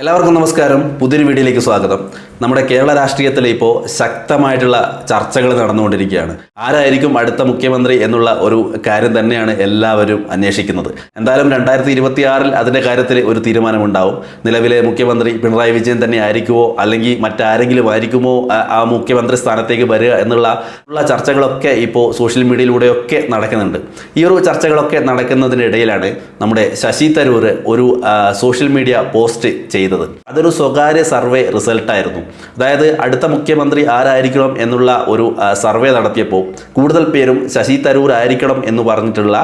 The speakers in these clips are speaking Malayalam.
എല്ലാവർക്കും നമസ്കാരം. പുതിയൊരു വീഡിയോയിലേക്ക് സ്വാഗതം. നമ്മുടെ കേരള രാഷ്ട്രീയത്തിൽ ഇപ്പോൾ ശക്തമായിട്ടുള്ള ചർച്ചകൾ നടന്നുകൊണ്ടിരിക്കുകയാണ്. ആരായിരിക്കും അടുത്ത മുഖ്യമന്ത്രി എന്നുള്ള ഒരു കാര്യം തന്നെയാണ് എല്ലാവരും അന്വേഷിക്കുന്നത്. എന്തായാലും രണ്ടായിരത്തി ഇരുപത്തി ആറിൽ അതിന്റെ കാര്യത്തിൽ ഒരു തീരുമാനമുണ്ടാവും. നിലവിലെ മുഖ്യമന്ത്രി പിണറായി വിജയൻ തന്നെ ആയിരിക്കുമോ അല്ലെങ്കിൽ മറ്റാരെങ്കിലും ആയിരിക്കുമോ ആ- മുഖ്യമന്ത്രി സ്ഥാനത്തേക്ക് വരിക എന്നുള്ള ഉള്ള ചർച്ചകളൊക്കെ ഇപ്പോൾ സോഷ്യൽ മീഡിയയിലൂടെയൊക്കെ നടക്കുന്നുണ്ട്. ഈ ഒരു ചർച്ചകളൊക്കെ നടക്കുന്നതിനിടയിലാണ് നമ്മുടെ ശശി തരൂർ ഒരു സോഷ്യൽ മീഡിയ പോസ്റ്റ് ചെയ്തത്. അതൊരു സ്വകാര്യ സർവേ റിസൾട്ടായിരുന്നു അതായത് അടുത്ത മുഖ്യമന്ത്രി ആരായിരിക്കണം എന്നുള്ള ഒരു സർവേ നടത്തിയപ്പോൾ കൂടുതൽ പേരും ശശി തരൂർ ആയിരിക്കണം എന്ന് പറഞ്ഞിട്ടുള്ള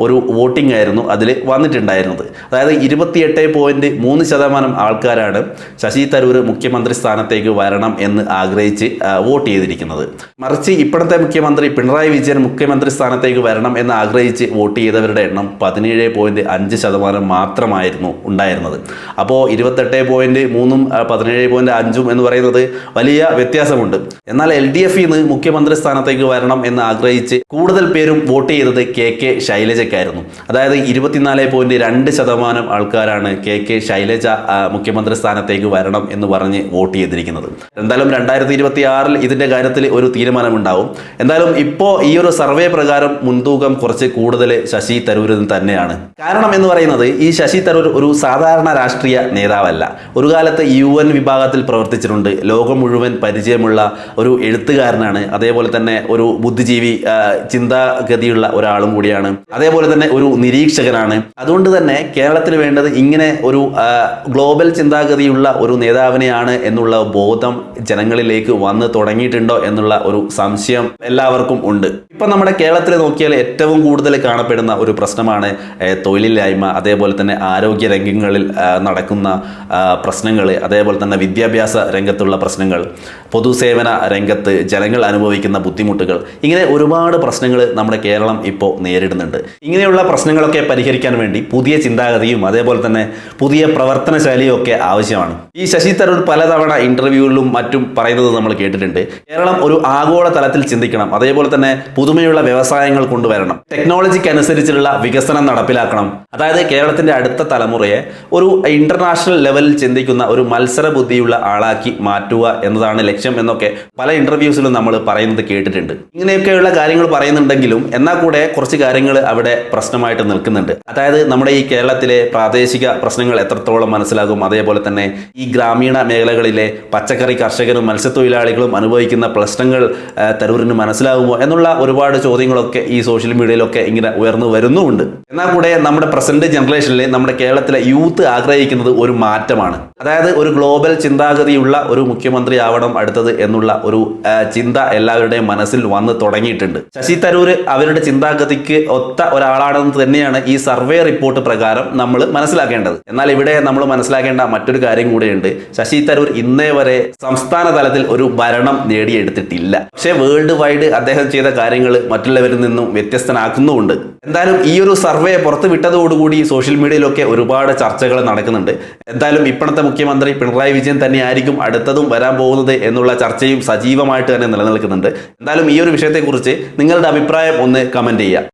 ഒരു വോട്ടിംഗ് ആയിരുന്നു അതിൽ വന്നിട്ടുണ്ടായിരുന്നത്. അതായത് ഇരുപത്തിയെട്ട് പോയിന്റ് മൂന്ന് ശതമാനം ആൾക്കാരാണ് ശശി തരൂർ മുഖ്യമന്ത്രി സ്ഥാനത്തേക്ക് വരണം എന്ന് ആഗ്രഹിച്ച് വോട്ട് ചെയ്തിരിക്കുന്നത്. മറിച്ച് ഇപ്പോഴത്തെ മുഖ്യമന്ത്രി പിണറായി വിജയൻ മുഖ്യമന്ത്രി സ്ഥാനത്തേക്ക് വരണം എന്ന് ആഗ്രഹിച്ച് വോട്ട് ചെയ്തവരുടെ എണ്ണം പതിനേഴ് പോയിന്റ് അഞ്ച് ശതമാനം മാത്രമായിരുന്നു ഉണ്ടായിരുന്നത്. അപ്പോൾ ഇരുപത്തെട്ട് പോയിന്റ് മൂന്നും പതിനേഴ് പോയിന്റ് അഞ്ചും എന്ന് പറയുന്നത് വലിയ വ്യത്യാസമുണ്ട്. എന്നാൽ എൽ ഡി എഫിൽ നിന്ന് മുഖ്യമന്ത്രി സ്ഥാനത്തേക്ക് വരണം എന്ന് ആഗ്രഹിച്ച് കൂടുതൽ പേരും വോട്ട് ചെയ്തത് കെ കെ ശൈലജയ്ക്കായിരുന്നു. അതായത് ഇരുപത്തിനാല് പോയിന്റ് രണ്ട് ശതമാനം ആൾക്കാരാണ് കെ കെ ശൈലജ മുഖ്യമന്ത്രി സ്ഥാനത്തേക്ക് വരണം എന്ന് പറഞ്ഞ് വോട്ട് ചെയ്തിരിക്കുന്നത്. എന്തായാലും രണ്ടായിരത്തി ഇരുപത്തി ആറിൽ ഇതിന്റെ കാര്യത്തിൽ ഒരു തീരുമാനമുണ്ടാവും. എന്തായാലും ഇപ്പോൾ ഈ ഒരു സർവേ പ്രകാരം മുൻതൂക്കം കുറച്ച് കൂടുതൽ ശശി തരൂരിന് തന്നെയാണ്. കാരണം എന്ന് പറയുന്നത് ഈ ശശി തരൂർ ഒരു സാധാരണ രാഷ്ട്രീയ നേതാവല്ല. ഒരു കാലത്ത് യു എൻ വിഭാഗത്തിൽ പ്രവർത്തിച്ചിട്ടുണ്ട്. ലോകം മുഴുവൻ പരിചയമുള്ള ഒരു എഴുത്തുകാരനാണ്. അതേപോലെ തന്നെ ഒരു ബുദ്ധിജീവി ചിന്താഗതിയുള്ള ഒരാളും കൂടിയാണ്. അതേപോലെ തന്നെ ഒരു നിരീക്ഷകനാണ്. അതുകൊണ്ട് തന്നെ കേരളത്തിന് വേണ്ടത് ഇങ്ങനെ ഒരു ഗ്ലോബൽ ചിന്താഗതിയുള്ള ഒരു നേതാവിനെയാണ് എന്നുള്ള ബോധം ജനങ്ങളിലേക്ക് വന്ന് തുടങ്ങിയിട്ടുണ്ടോ എന്നുള്ള ഒരു സംശയം എല്ലാവർക്കും ഉണ്ട്. ഇപ്പം നമ്മുടെ കേരളത്തിൽ നോക്കിയാൽ ഏറ്റവും കൂടുതൽ കാണപ്പെടുന്ന ഒരു പ്രശ്നമാണ് തൊഴിലില്ലായ്മ അതേപോലെ തന്നെ ആരോഗ്യ രംഗങ്ങളിൽ നടക്കുന്ന പ്രശ്നങ്ങൾ അതേപോലെ തന്നെ വിദ്യാഭ്യാസ രംഗത്തുള്ള പ്രശ്നങ്ങൾ പൊതുസേവന രംഗത്ത് ജനങ്ങൾ അനുഭവിക്കുന്ന ബുദ്ധിമുട്ടുകൾ ഇങ്ങനെ ഒരുപാട് പ്രശ്നങ്ങൾ നമ്മുടെ കേരളം ഇപ്പോൾ നേരിടുന്നുണ്ട്. ഇങ്ങനെയുള്ള പ്രശ്നങ്ങളൊക്കെ പരിഹരിക്കാൻ വേണ്ടി പുതിയ ചിന്താഗതിയും അതേപോലെ തന്നെ പുതിയ പ്രവർത്തന ഒക്കെ ആവശ്യമാണ്. ഈ ശശി തരൂർ പലതവണ ഇന്റർവ്യൂകളിലും മറ്റും പറയുന്നത് നമ്മൾ കേട്ടിട്ടുണ്ട്. കേരളം ഒരു ആഗോള തലത്തിൽ ചിന്തിക്കണം അതേപോലെ തന്നെ പുതുമയുള്ള വ്യവസായങ്ങൾ കൊണ്ടുവരണം ടെക്നോളജിക്ക് അനുസരിച്ചുള്ള വികസനം നടപ്പിലാക്കണം. അതായത് കേരളത്തിന്റെ അടുത്ത തലമുറയെ ഒരു ഇന്റർനാഷണൽ ലെവലിൽ ചിന്തിക്കുന്ന ഒരു മത്സര ബുദ്ധിയുള്ള ആളാക്കി മാറ്റുക എന്നതാണ് ലക്ഷ്യം എന്നൊക്കെ പല ഇന്റർവ്യൂസിലും നമ്മൾ പറയുന്നത് കേട്ടിട്ടുണ്ട്. ഇങ്ങനെയൊക്കെയുള്ള കാര്യങ്ങൾ പറയുന്നുണ്ടെങ്കിലും എന്നാൽ കൂടെ കുറച്ച് കാര്യങ്ങൾ അവിടെ പ്രശ്നമായിട്ട് നിൽക്കുന്നുണ്ട്. അതായത് നമ്മുടെ ഈ കേരളത്തിലെ പ്രാദേശിക പ്രശ്നങ്ങൾ എത്രത്തോളം മനസ്സിലാകും അതേപോലെ തന്നെ ഈ ഗ്രാമീണ മേഖലകളിലെ പച്ചക്കറി കർഷകരും മത്സ്യത്തൊഴിലാളികളും അനുഭവിക്കുന്ന പ്രശ്നങ്ങൾ തരൂരിന് മനസ്സിലാകുമോ എന്നുള്ള ഒരുപാട് ചോദ്യങ്ങളൊക്കെ ഈ സോഷ്യൽ മീഡിയയിലൊക്കെ ഇങ്ങനെ ഉയർന്നു വരുന്നുമുണ്ട്. എന്നാൽ കൂടെ നമ്മുടെ പ്രസന്റ് ജനറേഷനിലെ നമ്മുടെ കേരളത്തിലെ യൂത്ത് ആഗ്രഹിക്കുന്നത് ഒരു മാറ്റമാണ്. അതായത് ഒരു ഗ്ലോബൽ ചിന്താഗതിയുള്ള ഒരു മുഖ്യമന്ത്രി ആവണം അടുത്തത് എന്നുള്ള ഒരു ചിന്ത എല്ലാവരുടെയും മനസ്സിൽ വന്ന് തുടങ്ങിയിട്ടുണ്ട്. ശശി തരൂർ അവരുടെ ചിന്താഗതിക്ക് ഒത്ത ഒരാളാണെന്ന് തന്നെയാണ് ഈ സർവേ റിപ്പോർട്ട് പ്രകാരം നമ്മൾ മനസ്സിലാക്കേണ്ടത്. എന്നാൽ ഇവിടെ നമ്മൾ മനസ്സിലാക്കേണ്ട മറ്റൊരു കാര്യം കൂടെയുണ്ട്. ശശി തരൂർ ഇന്നേ വരെ സംസ്ഥാന തലത്തിൽ ഒരു ഭരണം നേടിയെടുത്തിട്ടില്ല. പക്ഷേ വേൾഡ് വൈഡ് അദ്ദേഹം ചെയ്ത കാര്യങ്ങൾ മറ്റുള്ളവരിൽ നിന്നും വ്യത്യസ്തനാക്കുന്നുമുണ്ട്. എന്തായാലും ഈ ഒരു സർവേ പുറത്തു വിട്ടതോടുകൂടി സോഷ്യൽ മീഡിയയിലൊക്കെ ഒരുപാട് ചർച്ചകൾ നടക്കുന്നുണ്ട്. എന്തായാലും ഇപ്പോഴത്തെ മുഖ്യമന്ത്രി പിണറായി വിജയൻ തന്നെയായിരിക്കും അടുത്തതും വരാൻ പോകുന്നത് എന്നുള്ള ചർച്ചയും സജീവമായിട്ട് തന്നെ നിലനിൽക്കുന്നുണ്ട്. എന്തായാലും ഈ ഒരു വിഷയത്തെക്കുറിച്ച് നിങ്ങളുടെ അഭിപ്രായം ഒന്ന് കമന്റ് ചെയ്യുക.